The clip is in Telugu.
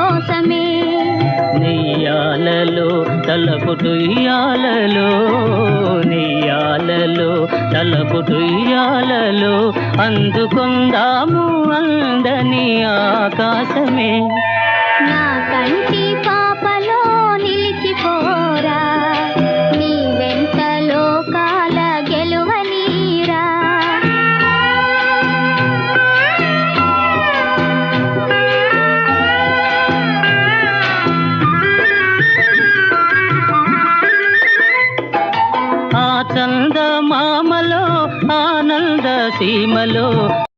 కోసమే. నెయ్యాలలో తలపుటుయ్యాలలో నెయ్యాలలో తలపుటుయ్యాలలో అందుకుందాము అందని ఆకాశమే. చందమామలో ఆనంద సీమలో.